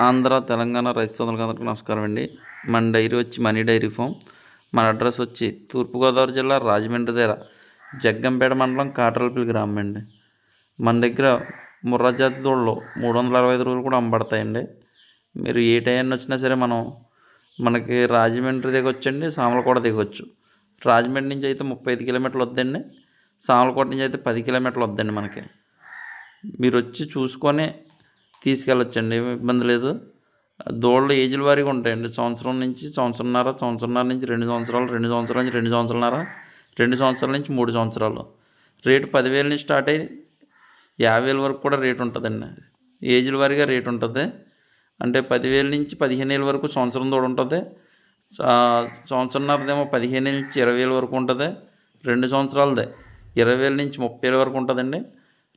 ఆంధ్ర తెలంగాణ రైతు సోదరులందరికీ నమస్కారం అండి. మన డైరీ వచ్చి మనీ డైరీ ఫామ్. మన అడ్రస్ వచ్చి తూర్పుగోదావరి జిల్లా రాజమండ్రి దగ్గర జగ్గంపేట మండలం కాటరపల్లి గ్రామం అండి. మన దగ్గర ముర్రాజాతి దూడలు మూడు వందల అరవై ఐదు రోజులు కూడా అమ్మబడతాయండి. మీరు ఏ టైం వచ్చినా సరే మనం మనకి రాజమండ్రి దిగొచ్చండి సామలకోట దిగొచ్చు రాజమండ్రి నుంచి అయితే ముప్పై ఐదు కిలోమీటర్లు వద్దండి. సామలకోట నుంచి అయితే పది కిలోమీటర్లు వద్దండి మనకి. మీరు వచ్చి చూసుకొని తీసుకెళ్ళొచ్చండి ఏమి ఇబ్బంది లేదు. దూడలు ఏజ్ల వారీగా ఉంటాయండి. సంవత్సరం నుంచి సంవత్సరంన్నర సంవత్సరంన్నర నుంచి రెండు సంవత్సరాలు రెండు సంవత్సరాల నుంచి రెండు సంవత్సరాలన్నర రెండు సంవత్సరాల నుంచి మూడు సంవత్సరాలు. రేటు పదివేల నుంచి స్టార్ట్ అయ్యి యాభై వేల వరకు కూడా రేటు ఉంటుందండి. ఏజ్ల వారీగా రేటు ఉంటుంది. అంటే పదివేల నుంచి పదిహేను వేల వరకు సంవత్సరం దూడ ఉంటుంది. సంవత్సరంన్నరదేమో పదిహేను నుంచి ఇరవై వేల వరకు ఉంటుంది. రెండు సంవత్సరాలదే. ఇరవై వేల నుంచి ముప్పై వేల వరకు ఉంటుందండి.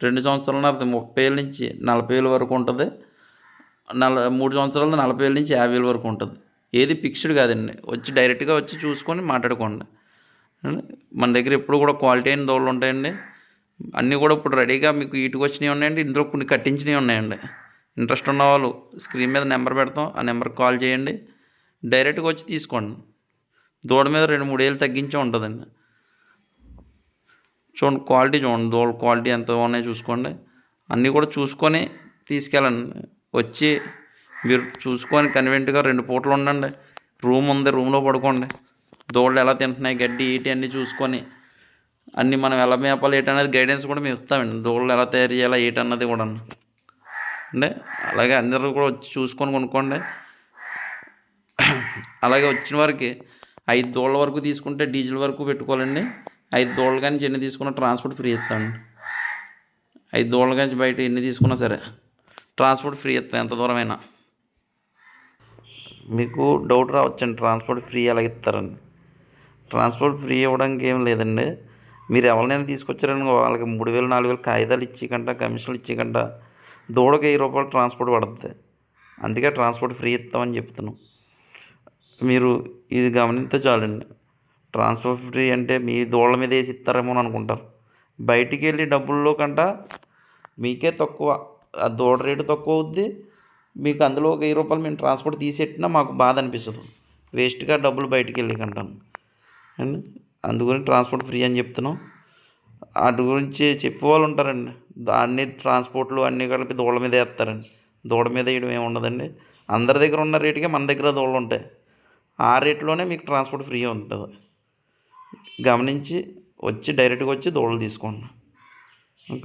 రెండు సంవత్సరాలన్నరది ముప్పై ఏళ్ళ నుంచి నలభై ఏళ్ళ వరకు ఉంటుంది. నల మూడు సంవత్సరాలు నలభై వేల నుంచి యాభై ఏళ్ళ వరకు ఉంటుంది. ఏది ఫిక్స్డ్ కాదండి. వచ్చి డైరెక్ట్గా వచ్చి చూసుకొని మాట్లాడుకోండి. మన దగ్గర ఎప్పుడు కూడా క్వాలిటీ అయిన దోళ్ళు ఉంటాయండి. అన్నీ కూడా ఇప్పుడు రెడీగా మీకు ఇటుకు వచ్చినవి ఉన్నాయండి ఇందులో కొన్ని కట్టించినవి ఉన్నాయండి. ఇంట్రెస్ట్ ఉన్న వాళ్ళు స్క్రీన్ మీద నెంబర్ పెడతాం ఆ నెంబర్కి కాల్ చేయండి. డైరెక్ట్గా వచ్చి తీసుకోండి. దూడ మీద రెండు మూడు వేలు తగ్గించే ఉంటుందండి. చూడండి క్వాలిటీ చూడండి దూడ క్వాలిటీ ఎంత ఉన్నాయో చూసుకోండి. అన్నీ కూడా చూసుకొని తీసుకెళ్ళండి. వచ్చి మీరు చూసుకొని కన్వీనెంట్గా రెండు పూటలు ఉండండి. రూమ్ ఉంది రూమ్లో పడుకోండి. దూడలు ఎలా తింటున్నాయి గడ్డి ఈటి అన్నీ చూసుకొని అన్నీ మనం ఎలా మేపాలి ఏటి అనేది గైడెన్స్ కూడా మేము ఇస్తామండి. దూడలు ఎలా తయారు చేయాలి ఏటి అన్నది కూడా. అంటే అలాగే అందరూ కూడా వచ్చి చూసుకొని కొనుక్కోండి. అలాగే వచ్చిన వారికి ఐదు దూడల వరకు తీసుకుంటే డీజిల్ వరకు పెట్టుకోవాలండి. ఐదు దూడలు కానీ ఎన్ని తీసుకున్నా ట్రాన్స్పోర్ట్ ఫ్రీ ఇస్తాను. ఐదు దూడలు కానీ బయట ఎన్ని తీసుకున్నా సరే ట్రాన్స్పోర్ట్ ఫ్రీ ఇస్తాను ఎంత దూరమైనా. మీకు డౌట్ రావచ్చండి ట్రాన్స్పోర్ట్ ఫ్రీ ఎలా ఇస్తారని. ట్రాన్స్పోర్ట్ ఫ్రీ ఇవ్వడానికి ఏం లేదండి. మీరు ఎవరినైనా తీసుకొచ్చారని వాళ్ళకి మూడు వేలు నాలుగు వేలు కాగితాలు ఇచ్చి కంట కమిషన్లు ఇచ్చి కంట దూడకి వెయ్యి రూపాయలు ట్రాన్స్పోర్ట్ పడుతుంది అందుకే ట్రాన్స్పోర్ట్ ఫ్రీ ఇస్తామని చెప్తున్నాం. మీరు ఇది గమనిస్తే చాలండి. ట్రాన్స్పోర్ట్ ఫ్రీ అంటే మీ దూడల మీద వేసి ఇస్తారేమో అని అనుకుంటారు. బయటికి వెళ్ళి డబ్బుల్లో కంట మీకే తక్కువ. ఆ దూడ రేటు తక్కువ అవుద్ది. మీకు అందులో ఒక వెయ్యి రూపాయలు మేము ట్రాన్స్పోర్ట్ తీసేట్టినా మాకు బాధ అనిపిస్తుంది. వేస్ట్గా డబ్బులు బయటికి వెళ్ళి కంటాను అండ్ అందుకని ట్రాన్స్పోర్ట్ ఫ్రీ అని చెప్తున్నాం. వాటి గురించి చెప్పే వాళ్ళు ఉంటారండి. దాన్ని ట్రాన్స్పోర్ట్లు అన్నీ కలిపి దూడ మీద వేస్తారండి. దూడ మీద వేయడం ఏముండదండి అందరి దగ్గర ఉన్న రేటుకే మన దగ్గర దూడలు ఉంటాయి ఆ రేట్లోనే మీకు ట్రాన్స్పోర్ట్ ఫ్రీ ఉంటుంది. గమనించి వచ్చి డైరెక్ట్గా వచ్చి దూడలు తీసుకోండి. ఓకే